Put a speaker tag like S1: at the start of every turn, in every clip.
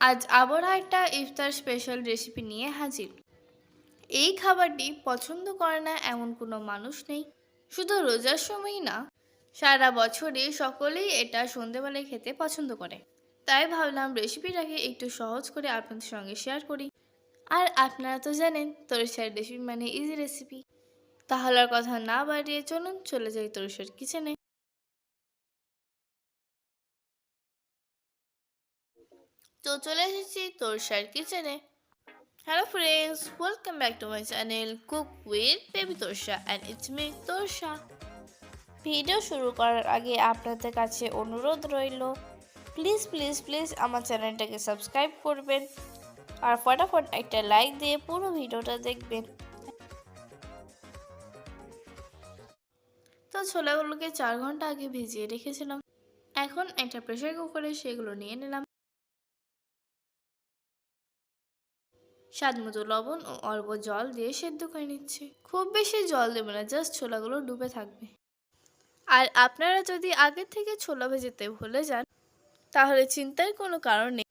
S1: আজ আবারও একটা ইফতার স্পেশাল রেসিপি নিয়ে হাজির। এই খাবারটি পছন্দ করে না এমন কোনো মানুষ নেই। শুধু রোজার সময়ই না, সারা বছরে সকলেই এটা সন্ধেবেলায় খেতে পছন্দ করে। তাই ভাবলাম রেসিপিটাকে একটু সহজ করে আপনাদের সঙ্গে শেয়ার করি। আর আপনারা তো জানেন তরিষার রেসিপি মানে ইজি রেসিপি তাহলে আর কথা না বাড়িয়ে চলুন, চলে যাই তরিষার কিচেনে তো চলে এসেছি তোরসার কিচেনে। Hello friends welcome back to my channel cook with baby Torsa and it's me Torsa video শুরু করার আগে আপনাদের কাছে অনুরোধ রইল প্লিজ প্লিজ প্লিজ আমার চ্যানেলটাকে সাবস্ক্রাইব করবেন আর ফটাফট একটা লাইক দিয়ে পুরো ভিডিওটা দেখবেন। তো ছোলাগুলোকে চার ঘণ্টা আগে ভিজিয়ে রেখেছিলাম। এখন একটা প্রেশার কুকারে সেগুলো নিয়ে নিলাম। স্বাদ মতো লবণ ও অল্প জল দিয়ে সেদ্ধ করে নিচ্ছি। খুব বেশি জল দেবে না জাস্ট ছোলাগুলো ডুবে থাকবে। আর আপনারা যদি আগে থেকে ছোলা ভেজেতে ভুলে যান, তাহলে চিন্তার কোনো কারণ নেই।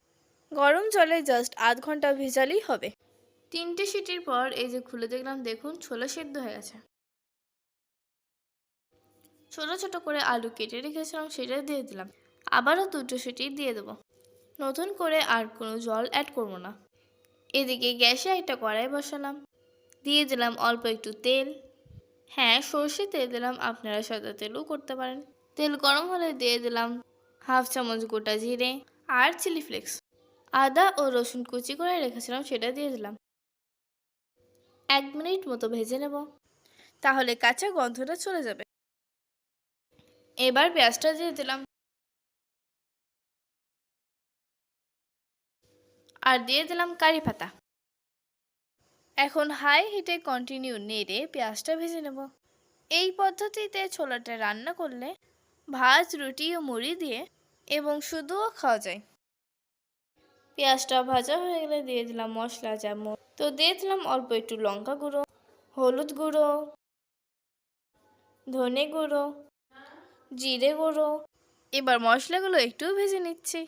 S1: গরম জলে জাস্ট আধ ঘণ্টা ভেজালেই হবে। তিনটে সিটির পর এই যে খুলে দেখলাম, দেখুন ছোলা সেদ্ধ হয়ে গেছে। ছোট ছোট করে আলু কেটে রেখেছিলাম সেটা দিয়ে দিলাম। আবারও দুটো সিটি দিয়ে দেবো। নতুন করে আর কোনো জল অ্যাড করব না। এদিকে গ্যাসে একটা কড়াই বসালাম। দিয়ে দিলাম অল্প একটু তেল। হ্যাঁ সর্ষে তেল দিলাম, আপনারা সাদা তেলও করতে পারেন। তেল গরম হলে দিয়ে দিলাম হাফ চামচ গোটা জিরে আর চিলি ফ্লেক্স। আদা ও রসুন কুচি করে রেখেছিলাম, সেটা দিয়ে দিলাম। এক মিনিট মতো ভেজে নেব, তাহলে কাঁচা গন্ধটা চলে যাবে। এবার পেঁয়াজটা দিয়ে দিলাম। আর দিয়ে দিলাম কারি পাতা। এখন হাই হিটে কন্টিনিউ নেড়ে পেঁয়াজটা ভেজে নেব। এই পদ্ধতিতে ছোলাটা রান্না করলে ভাজ, রুটি ও মুড়ি দিয়ে এবং শুধুও খাওয়া যায়। পেঁয়াজটা ভাজা হয়ে গেলে দিয়ে দিলাম মশলা যেমন তো দিয়ে দিলাম অল্প একটু লঙ্কা গুঁড়ো, হলুদ গুঁড়ো, ধনে গুঁড়ো, জিরে গুঁড়ো। এবার মশলাগুলো একটু ভেজে নিচ্ছি।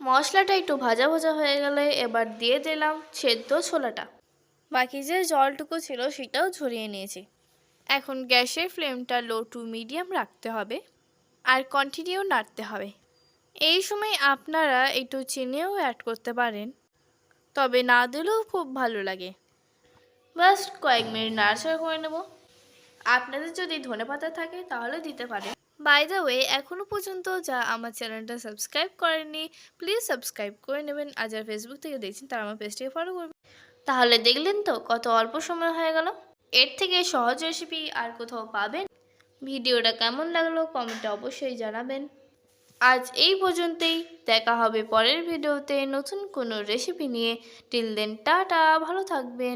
S1: মশলাটা একটু ভাজা ভাজা হয়ে গেলে এবার দিয়ে দিলাম সেদ্ধ ছোলাটা। বাকি যে জলটুকু ছিল সেটাও ঝরিয়ে নিয়েছি। এখন গ্যাসের ফ্লেমটা লো টু মিডিয়াম রাখতে হবে আর কন্টিনিউ নাড়তে হবে। এই সময় আপনারা একটু চিনিও অ্যাড করতে পারেন তবে না দিলেও খুব ভালো লাগে। জাস্ট কয়েক মিনিট নাড়াচাড়া করে নেব। আপনাদের যদি ধনে পাতা থাকে তাহলে দিতে পারেন। বাই দ্য ওয়ে এখনও পর্যন্ত যা আমার চ্যানেলটা সাবস্ক্রাইব করেনি প্লিজ সাবস্ক্রাইব করে নেবেন। আর যারা ফেসবুক থেকে দেখছেন, তারা আমার পেজটাকে ফলো করবেন। তাহলে দেখলেন তো কত অল্প সময় হয়ে গেল। এর থেকে সহজ রেসিপি আর কোথাও পাবেন? ভিডিওটা কেমন লাগল কমেন্টে অবশ্যই জানাবেন। আজ এই পর্যন্তই। দেখা হবে পরের ভিডিওতে নতুন কোনো রেসিপি নিয়ে। টিল দেন টাটা, ভালো থাকবেন।